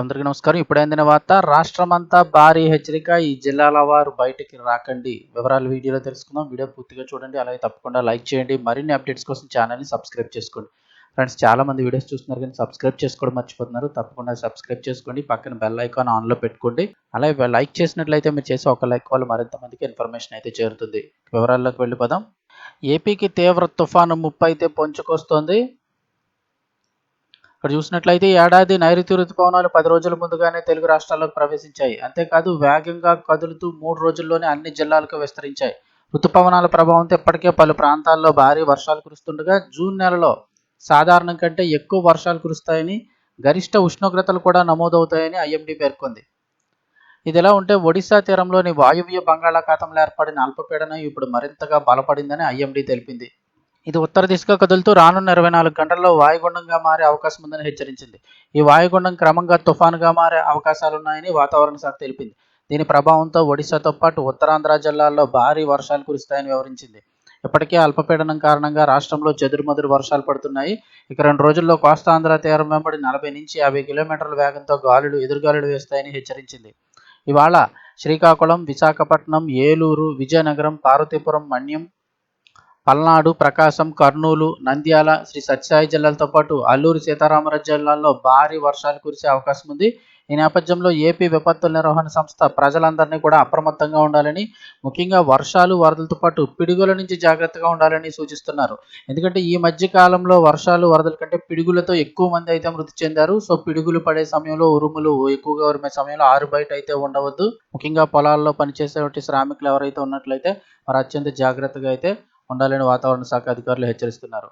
అందరికీ నమస్కారం. ఇప్పుడు అందిన వార్త రాష్ట్రమంతా భారీ హెచ్చరిక. ఈ జిల్లాల వారు బయటికి రాకండి. వివరాలు వీడియోలో తెలుసుకుందాం. వీడియో పూర్తిగా చూడండి. అలాగే తప్పకుండా లైక్ చేయండి. మరిన్ని అప్డేట్స్ కోసం ఛానల్ని సబ్స్క్రైబ్ చేసుకోండి. ఫ్రెండ్స్ చాలా మంది వీడియోస్ చూస్తున్నారు కానీ సబ్స్క్రైబ్ చేసుకోవడం మర్చిపోతున్నారు. తప్పకుండా సబ్స్క్రైబ్ చేసుకోండి. పక్కన బెల్ ఐకాన్ ఆన్లో పెట్టుకోండి. అలాగే లైక్ చేసినట్లయితే మీరు చేసే ఒక లైక్ వల్ల మరింత మందికి ఇన్ఫర్మేషన్ అయితే చేరుతుంది. వివరాల్లోకి వెళ్ళిపోదాం. ఏపీకి తీవ్ర తుఫాను ముప్పు అయితే పొంచుకొస్తోంది. ఇక్కడ చూసినట్లయితే ఏడాది నైరుతి రుతుపవనాలు పది రోజుల ముందుగానే తెలుగు రాష్ట్రాల్లోకి ప్రవేశించాయి. అంతేకాదు వేగంగా కదులుతూ మూడు రోజుల్లోనే అన్ని జిల్లాలకు విస్తరించాయి. ఋతుపవనాల ప్రభావంతో ఇప్పటికే పలు ప్రాంతాల్లో భారీ వర్షాలు కురుస్తుండగా జూన్ నెలలో సాధారణం కంటే ఎక్కువ వర్షాలు కురుస్తాయని గరిష్ట ఉష్ణోగ్రతలు కూడా నమోదవుతాయని ఐఎండి పేర్కొంది. ఇదిలా ఉంటే ఒడిశా తీరంలోని వాయువ్య బంగాళాఖాతంలో ఏర్పడిన అల్పపీడనం ఇప్పుడు మరింతగా బలపడిందని ఐఎండి తెలిపింది. ఇది ఉత్తర దిశగా కదులుతూ రానున్న ఇరవై నాలుగు గంటల్లో వాయుగుండంగా మారే అవకాశం ఉందని హెచ్చరించింది. ఈ వాయుగుండం క్రమంగా తుఫానుగా మారే అవకాశాలున్నాయని వాతావరణ శాఖ తెలిపింది. దీని ప్రభావంతో ఒడిశాతో పాటు ఉత్తరాంధ్ర జిల్లాల్లో భారీ వర్షాలు కురుస్తాయని వివరించింది. ఇప్పటికే అల్పపీడనం కారణంగా రాష్ట్రంలో చెదురుమదురు వర్షాలు పడుతున్నాయి. ఇక రెండు రోజుల్లో కోస్తాంధ్ర తీరం వెంబడి నలభై నుంచి యాభై కిలోమీటర్ల వేగంతో గాలులు ఎదురుగాలులు వేస్తాయని హెచ్చరించింది. ఇవాళ శ్రీకాకుళం విశాఖపట్నం ఏలూరు విజయనగరం పార్వతీపురం మన్యం పల్నాడు ప్రకాశం కర్నూలు నంద్యాల శ్రీ సత్యసాయి జిల్లాలతో పాటు అల్లూరు సీతారామరాజు జిల్లాల్లో భారీ వర్షాలు కురిసే అవకాశం ఉంది. ఈ నేపథ్యంలో ఏపీ విపత్తుల నిర్వహణ సంస్థ ప్రజలందరినీ కూడా అప్రమత్తంగా ఉండాలని ముఖ్యంగా వర్షాలు వరదలతో పాటు పిడుగుల నుంచి జాగ్రత్తగా ఉండాలని సూచిస్తున్నారు. ఎందుకంటే ఈ మధ్య కాలంలో వర్షాలు వరదల కంటే పిడుగులతో ఎక్కువ మంది అయితే మృతి చెందారు. సో పిడుగులు పడే సమయంలో ఉరుములు ఎక్కువగా ఉరిమే సమయంలో ఆరు బయట అయితే ఉండవద్దు. ముఖ్యంగా పొలాల్లో పనిచేసేటువంటి శ్రామికులు ఎవరైతే ఉన్నట్లయితే వారు అత్యంత జాగ్రత్తగా అయితే ఉండాలని వాతావరణ శాఖ అధికారులు హెచ్చరిస్తున్నారు.